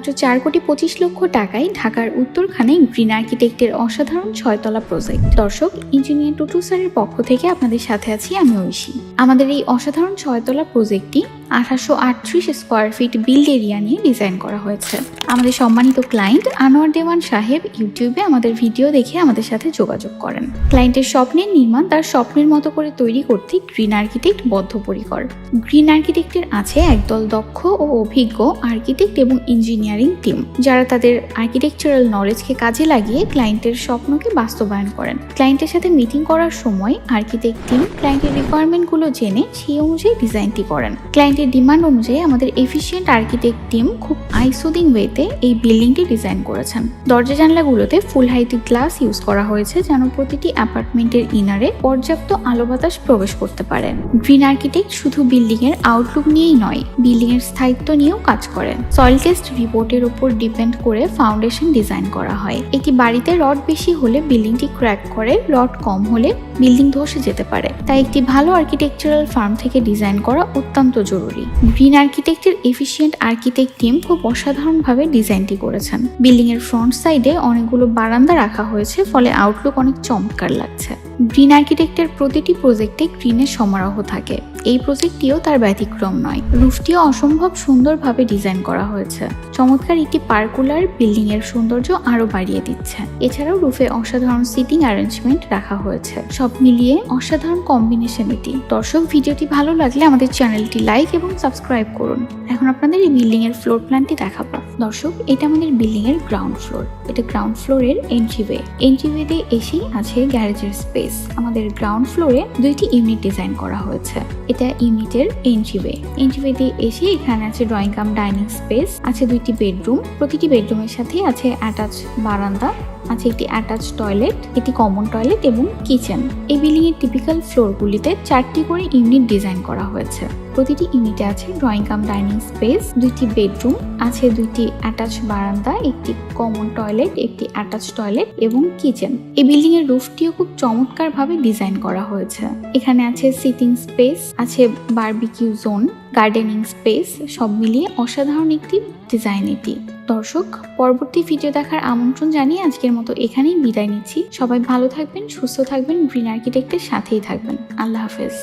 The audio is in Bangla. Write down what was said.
মাত্র চার কোটি পঁচিশ লক্ষ টাকায় ঢাকার উত্তরখানে গ্রিন আর্কিটেক্টের অসাধারণ ছয়তলা প্রজেক্ট। দর্শক, ইঞ্জিনিয়ার টুটু স্যারের পক্ষ থেকে আপনাদের সাথে আছি আমি ঐশী। আমাদের এই অসাধারণ ছয়তলা প্রজেক্টটি আঠাশশো আটত্রিশ স্কোয়ার ফিট বিল্ড এরিয়া নিয়ে ডিজাইন করা হয়েছে। আমাদের সম্মানিত ক্লায়েন্ট আনোয়ার দেওয়ান সাহেব ইউটিউবে আমাদের ভিডিও দেখে আমাদের সাথে যোগাযোগ করেন। ক্লায়েন্টের স্বপ্নের নির্মাণ তার স্বপ্নের মতো করে তৈরি করতে গ্রিন আর্কিটেক্ট বদ্ধপরিকর। গ্রিন আর্কিটেক্টের আছে একদল দক্ষ ও অভিজ্ঞ আর্কিটেক্ট এবং ইঞ্জিনিয়ারিং টিম যারা তাদের আর্কিটেকচারাল নলেজকে কাজে লাগিয়ে ক্লায়েন্টের স্বপ্নকে বাস্তবায়ন করেন। ক্লায়েন্টের সাথে মিটিং করার সময় আর্কিটেক্ট টিম ক্লায়েন্টের রিকোয়ারমেন্টগুলো জেনে সেই অনুযায়ী ডিজাইনটি করেন। ক্লায়েন্টের ডিমান্ড অনুযায়ী আমাদের এফিসিয়েন্ট আর্কিটেক্ট টিম খুব আইসোদিং ওয়েতে এই বিল্ডিংটি ডিজাইন করেছেন। দরজা জানলাগুলোতে ফুল হাইটি গ্লাস ইউজ করা হয়েছে, যেন প্রতিটি অ্যাপার্টমেন্টের ইনারে পর্যাপ্ত আলো বাতাস প্রবেশ করতে পারে। গ্রিন আর্কিটেক্ট শুধু বিল্ডিং এর আউটলুক নিয়েই নয় বিল্ডিং এর স্থায়িত্ব নিয়েও কাজ করেন। সয়েল টেস্ট রিপোর্টের উপর ডিপেন্ড করে ফাউন্ডেশন ডিজাইন করা হয়। এটি বাড়িতে রড বেশি হলে বিল্ডিংটি ক্র্যাক করে রড কম হলে বিল্ডিং ধসে যেতে পারে। তাই একটি ভালো আর্কিটেকচারাল ফার্ম থেকে ডিজাইন করা অত্যন্ত জরুরি। গ্রিন আর্কিটেক্টের এফিসিয়েন্ট আর্কিটেক্ট টিম খুব অসাধারণভাবে ডিজাইনটি করেছেন। বিল্ডিং এর ফ্রন্ট সাইডে অনেকগুলো বারান্দা রাখা হয়েছে, ফলে আউটলুক অনেক চমৎকার লাগছে। গ্রিন আর্কিটেক্টের প্রতিটি প্রজেক্টে গ্রিনের সমারোহ থাকে। এই প্রজেক্টটিও তার ব্যতিক্রম নয়। রুফটিও অসম্ভব সুন্দরভাবে ডিজাইন করা হয়েছে। চমৎকার একটি পার্কুলার বিল্ডিং এর সৌন্দর্য আরও বাড়িয়ে দিচ্ছে। এছাড়াও রুফে অসাধারণ সিটিং অ্যারেঞ্জমেন্ট রাখা হয়েছে। সব মিলিয়ে অসাধারণ কম্বিনেশন এটি। দর্শক, ভিডিওটি ভালো লাগলে আমাদের চ্যানেলটি লাইক এবং সাবস্ক্রাইব করুন। এখন আপনাদের এই বিল্ডিং এর ফ্লোর প্ল্যানটি দেখাবো। দর্শক, এটা আমাদের বিল্ডিং এর গ্রাউন্ড ফ্লোর। এটা গ্রাউন্ড ফ্লোরের এন্ট্রিওয়ে। এন্ট্রিওয়েতে এসেই আছে গ্যারেজের স্পেস। আমাদের গ্রাউন্ড ফ্লোরে দুইটি ইউনিট ডিজাইন করা হয়েছে। এটা ইউনিটের এন্ট্রিওয়ে। এন্ট্রিওয়েতে এসে এখানে আছে ড্রয়িং কাম, ডাইনিং স্পেস, আছে দুইটি বেডরুম। প্রতিটি বেডরুমের সাথে আছে অ্যাটাচ বারান্দা, আছে একটি অ্যাটাচ টয়লেট, একটি কমন টয়লেট এবং কিচেন। এই বিল্ডিং এর টিপিক্যাল ফ্লোর গুলিতে চারটি করে ইউনিট ডিজাইন করা হয়েছে। প্রতিটি ইউনিটে আছে ড্রয়িং কাম, ডাইনিং স্পেস, দুইটি বেডরুম, আছে দুইটি অ্যাটাচ বারান্দা, একটি কমন টয়লেট, একটি অ্যাটাচ টয়লেট এবং কিচেন। এই বিল্ডিং এর রুফটিও খুব চমৎকার ভাবে ডিজাইন করা হয়েছে। এখানে আছে সিটিং স্পেস, আছে বারবিকিউ জোন, গার্ডেনিং স্পেস, সব মিলিয়ে অসাধারণ একটি ডিজাইন এটি। দর্শক, পরবর্তী ভিডিও দেখার আমন্ত্রণ জানিয়ে আজকের মতো এখানেই বিদায় নিচ্ছি। সবাই ভালো থাকবেন, সুস্থ থাকবেন, গ্রিন আর্কিটেক্টের সাথেই থাকবেন। আল্লাহ হাফেজ।